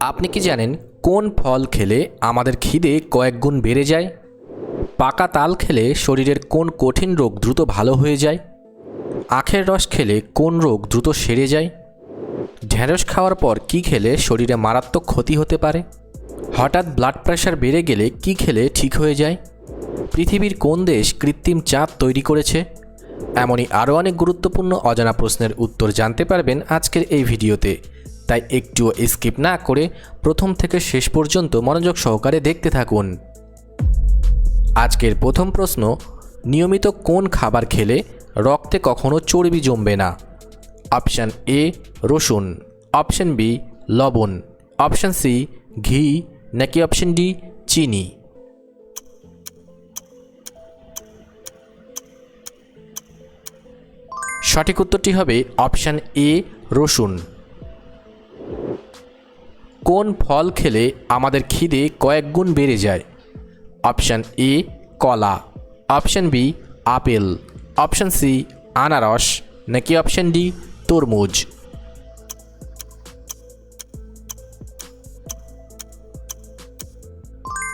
আপনি কি জানেন কোন ফল খেলে আমাদের খিদে কয়েক গুণ বেড়ে যায়? পাকা তাল খেলে শরীরের কোন কঠিন রোগ দ্রুত ভালো হয়ে যায়? আখের রস খেলে কোন রোগ দ্রুত সেরে যায়? ঢ্যাঁড়স খাওয়ার পর কি খেলে শরীরে মারাত্মক ক্ষতি হতে পারে? হঠাৎ ব্লাড প্রেশার বেড়ে গেলে কি খেলে ঠিক হয়ে যায়? পৃথিবীর কোন দেশ কৃত্রিম চাঁদ তৈরি করেছে? এমনই আরও অনেক গুরুত্বপূর্ণ অজানা প্রশ্নের উত্তর জানতে পারবেন আজকের এই ভিডিওতে। তাই একটুও স্কিপ না করে প্রথম থেকে শেষ পর্যন্ত মনোযোগ সহকারে দেখতে থাকুন। আজকের প্রথম প্রশ্ন, নিয়মিত কোন খাবার খেলে রক্তে কখনো চর্বি জমবে না? অপশান এ রসুন। অপশান বি লবণ। অপশান সি ঘি। নাকি অপশান ডি চিনি? সঠিক উত্তরটি হবে অপশান এ রসুন। কোন ফল খেলে আমাদের খিদে কয়েক গুণ বেড়ে যায়? অপশান এ, কলা। Option B, apple. Option C, আনারস। নাকি অপশান ডি, তরমুজ?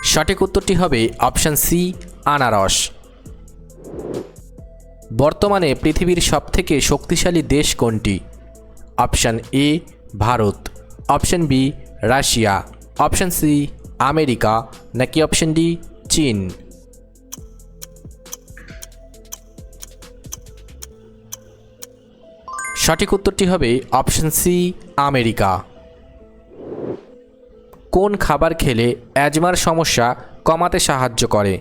সঠিক উত্তরটি হবে অপশান সি, আনারস। বর্তমানে পৃথিবীর সবথেকে শক্তিশালী দেশ কোনটি? Option A, Bharat. Option B Russia. Option C, America. নাকি অপশন ডি, চীন। সঠিক উত্তরটি হবে অপশন সি, আমেরিকা। কোন খাবার খেলে অ্যাজমার সমস্যা কমাতে সাহায্য করে?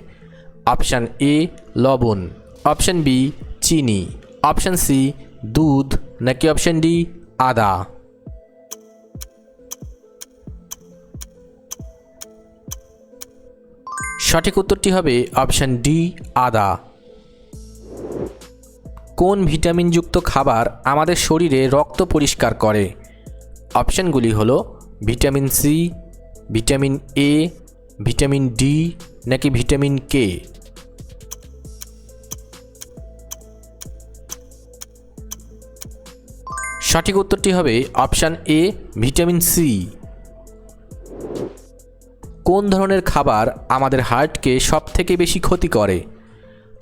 অপশান এ, লবণ। অপশান বি, চিনি। অপশান সি, দুধ। নাকি অপশান ডি, আদা। সঠিক উত্তরটি হবে অপশান ডি, আদা। কোন ভিটামিনযুক্ত খাবার আমাদের শরীরে রক্ত পরিষ্কার করে? অপশানগুলি হল vitamin C, vitamin A, vitamin D, নাকি ভিটামিন কে? সঠিক উত্তরটি হবে অপশান এ, ভিটামিন সি। কোন ধরনের খাবার আমাদের হার্টকে সব থেকে বেশি ক্ষতি করে?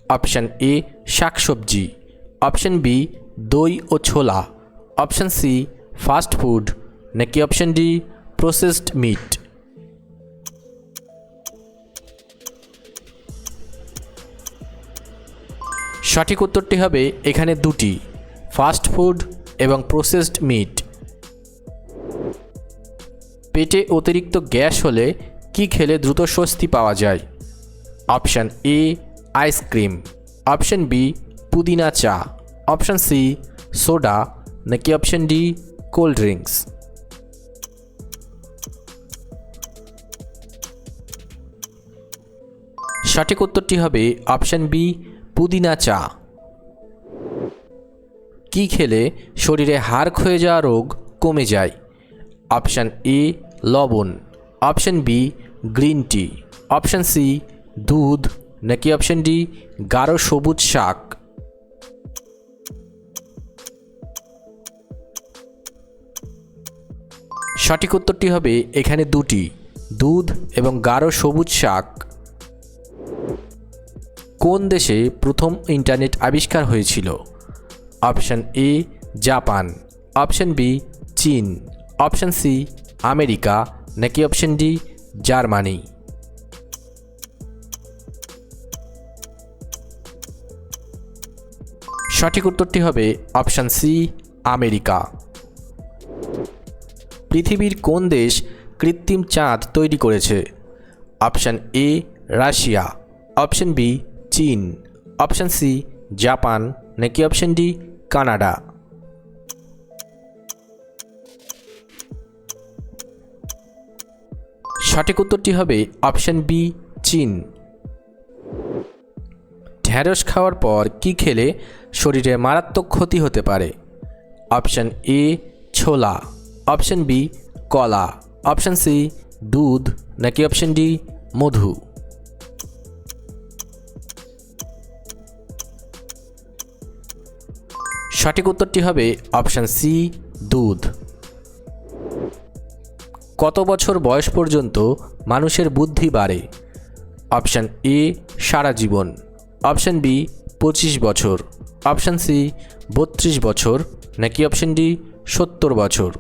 অপশান এ, শাকসবজি। অপশান বি, দই ও ছোলা। Option C, fast food. নাকি অপশান ডি, প্রসেসড মিট? সঠিক উত্তরটি হবে এখানে দুটি, ফাস্ট ফুড এবং প্রসেসড মিট। পেটে অতিরিক্ত গ্যাস হলে কি খেলে দ্রুত স্বস্তি পাওয়া যায়? Option A, ice cream. Option B, পুদিনা চা। Option C, soda. নাকি অপশান ডি, কোল্ড ড্রিঙ্কস? সঠিক উত্তরটি হবে অপশান বি, পুদিনা চা। কি খেলে শরীরে হাড় ক্ষয়ে যাওয়া রোগ কমে যায়? অপশান এ, লবণ। Option B green tea option C দুধ। নাকি অপশান ডি গাঢ় সবুজ শাক। সঠিক উত্তরটি হবে এখানে দুটি, দুধ এবং গাঢ় সবুজ শাক। কোন দেশে প্রথম ইন্টারনেট আবিষ্কার হয়েছিল? Option A Japan option B চীন অপশান সি আমেরিকা নাকি অপশন ডি জার্মানি। সঠিক উত্তরটি হবে অপশান সি আমেরিকা। পৃথিবীর কোন দেশ কৃত্রিম চাঁদ তৈরি করেছে? Option A Russia. Option B চীন। Option C Japan. নাকি অপশান ডি কানাডা। সঠিক উত্তরটি হবে অপশান বি, চীন। ঢ্যাঁড়স খাওয়ার পর কি খেলে শরীরে মারাত্মক ক্ষতি হতে পারে? অপশান এ, ছোলা। অপশান বি, কলা। অপশান সি, দুধ। নাকি অপশান ডি, মধু? সঠিক উত্তরটি হবে অপশান সি, দুধ। কত বছর বয়স পর্যন্ত মানুষের বুদ্ধি বাড়ে? অপশান এ, সারা জীবন। অপশান বি, পঁচিশ বছর। অপশান সি, বত্রিশ বছর। নাকি অপশান ডি, সত্তর বছর?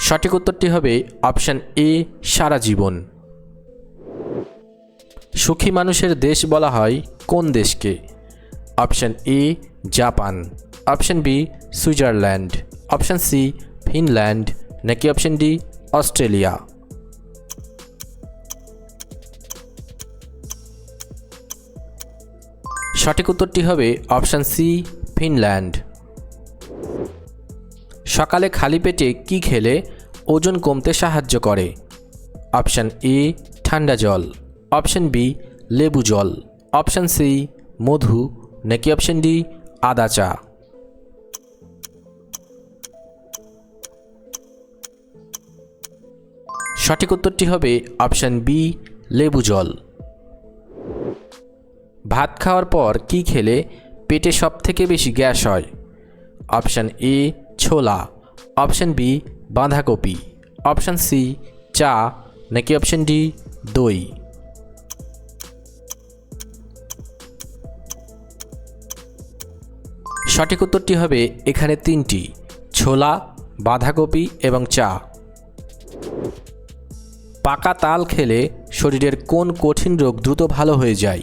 সঠিক উত্তরটি হবে অপশান এ, সারা জীবন। সুখী মানুষের দেশ বলা হয় কোন দেশকে? Option A, Japan. Option B Switzerland option C Finland নাকি অপশান ডি অস্ট্রেলিয়া সঠিক উত্তরটি হবে অপশান সি ফিনল্যান্ড সকালে খালি পেটে কি খেলে ওজন কমতে সাহায্য করে? অপশান এ ঠান্ডা জল। অপশান বি লেবু জল। অপশান সি মধু। নাকি অপশান ডি আদা চা। সঠিক উত্তরটি হবে অপশান বি, লেবু জল। ভাত খাওয়ার পর কি খেলে পেটে সব থেকে বেশি গ্যাস হয়? অপশান এ, ছোলা। অপশান বি, বাঁধাকপি। অপশান সি, চা। নাকি অপশান ডি, দই? সঠিক উত্তরটি হবে এখানে তিনটি, ছোলা, বাঁধাকপি এবং চা। পাকা তাল খেলে শরীরের কোন কঠিন রোগ দ্রুত ভালো হয়ে যায়?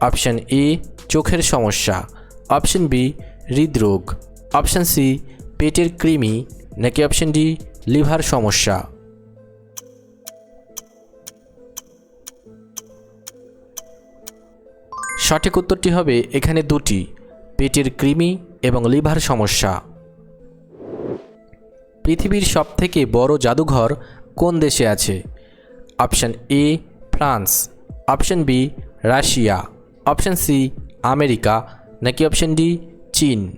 অপশান এ, চোখের সমস্যা। অপশান বি, হৃদরোগ। অপশান সি, পেটের কৃমি। নাকি অপশান ডি, লিভার সমস্যা। সঠিক উত্তরটি হবে এখানে দুটি, পেটের কৃমি এবং লিভার সমস্যা। পৃথিবীর সবথেকে বড় জাদুঘর কোন দেশে আছে? Option A, France. Option B, Russia. Option C, America. নাকি অপশান ডি, চীন?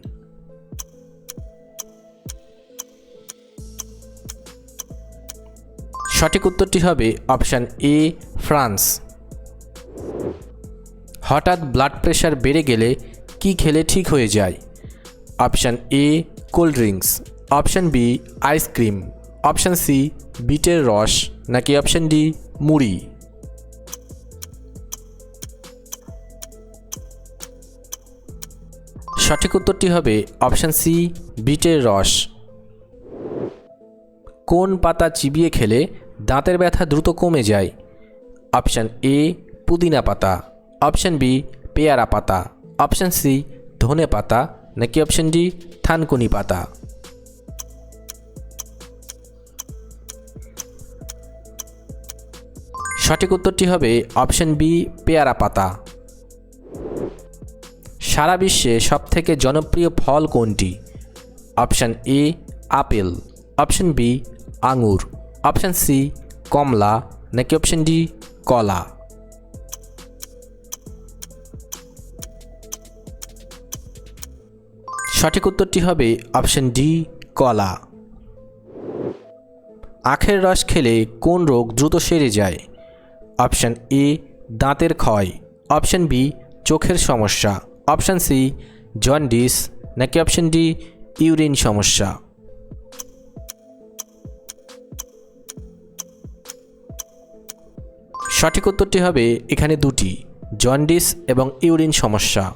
সঠিক উত্তরটি হবে অপশান এ, ফ্রান্স। হঠাৎ ব্লাড প্রেশার বেড়ে গেলে কি খেলে ঠিক হয়ে যায়? Option A, cold drinks. Option B, ice cream. Option C, বিটের রস, নাকি অপশান ডি, মুড়ি? সঠিক উত্তরটি হবে অপশান সি, বিটের রস। কোন পাতা চিবিয়ে খেলে দাঁতের ব্যথা দ্রুত কমে যায়? অপশান এ, পুদিনা পাতা। অপশান বি, পেয়ারা পাতা। অপশান সি, ধনে পাতা। নাকি অপশান ডি, থানকুনি পাতা। সঠিক উত্তরটি হবে অপশান বি, পেয়ারা পাতা। সারা বিশ্বে সবথেকে জনপ্রিয় ফল কোনটি? Option A, apple. Option B, আঙুর। অপশান সি, কমলা। নাকি অপশান ডি, কলা? সঠিক উত্তরটি হবে অপশান ডি, কলা। আখের রস খেলে কোন রোগ দ্রুত সেরে যায়? অপশান এ, দাঁতের ক্ষয়। অপশান বি, চোখের সমস্যা। Option C, jaundice. নাকি অপশান ডি, ইউরিন সমস্যা। সঠিক উত্তরটি হবে এখানে দুটি, জন্ডিস এবং ইউরিন সমস্যা।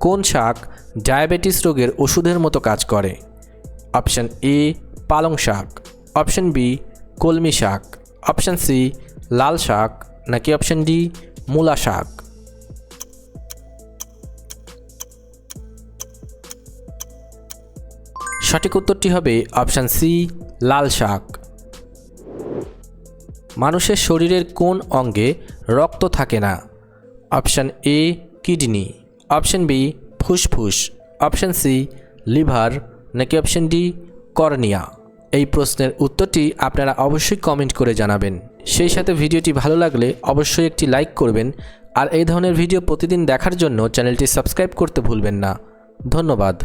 কোন শাক ডায়াবেটিস রোগের ওষুধের মতো কাজ করে? অপশান এ, পালং শাক। অপশান বি, কলমি শাক। অপশান সি লাল শাক, নাকি অপশান ডি মূলা শাক? সঠিক উত্তরটি হবে অপশান সি লাল শাক। মানুষের শরীরের কোন অঙ্গে রক্ত থাকে না? Option A kidney option B ফুসফুস। অপশান সি লিভার নাকি অপশান ডি কর্নিয়া এই প্রশ্নের উত্তরটি আপনারা অবশ্যই কমেন্ট করে জানাবেন। সেই সাথে ভিডিওটি ভালো লাগলে অবশ্যই একটি লাইক করবেন। আর এই ধরনের ভিডিও প্রতিদিন দেখার জন্য চ্যানেলটি সাবস্ক্রাইব করতে ভুলবেন না। ধন্যবাদ।